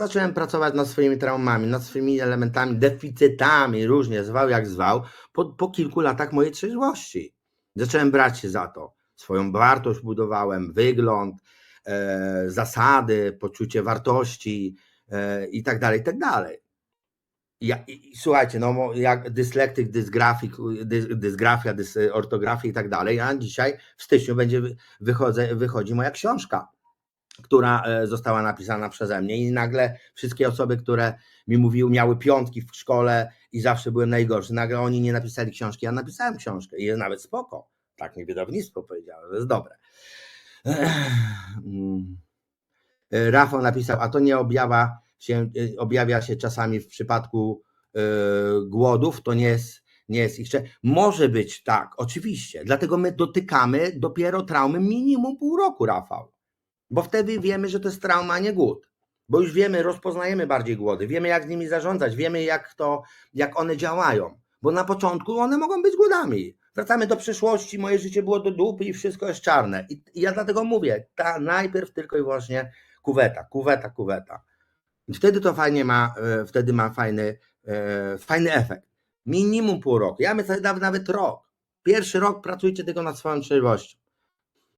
zacząłem pracować nad swoimi traumami, nad swoimi elementami, deficytami, różnie zwał jak zwał, po, po kilku latach mojej trzeźwości. Zacząłem brać się za to. Swoją wartość budowałem, wygląd, e, zasady, poczucie wartości e, i tak dalej, i tak dalej. Ja, i, i, słuchajcie, no jak dyslektyk, dysgrafik, dys, dysgrafia, dys, ortografia i tak dalej, a dzisiaj w styczniu będzie wy- wychodzę, wychodzi moja książka, która e, została napisana przeze mnie i nagle wszystkie osoby, które mi mówiły, miały piątki w szkole i zawsze byłem najgorszy, nagle oni nie napisali książki, ja napisałem książkę i jest nawet spoko. Tak mi wydawnictwo powiedziało, że jest dobre. Mm. Rafał napisał, a to nie objawia się, e, objawia się czasami w przypadku e, głodów, to nie jest, nie jest ich. Może być tak, oczywiście. Dlatego my dotykamy dopiero traumy minimum pół roku, Rafał. Bo wtedy wiemy, że to jest trauma, a nie głód. Bo już wiemy, rozpoznajemy bardziej głody, wiemy jak z nimi zarządzać, wiemy jak to, jak one działają. Bo na początku one mogą być głodami. Wracamy do przeszłości, moje życie było do dupy i wszystko jest czarne. I i ja dlatego mówię, ta najpierw tylko i wyłącznie kuweta, kuweta, kuweta. I wtedy to fajnie ma, e, wtedy ma fajny, e, fajny efekt. Minimum pół roku. Ja myślę nawet, nawet rok. Pierwszy rok pracujcie tylko nad swoją trzeźwością.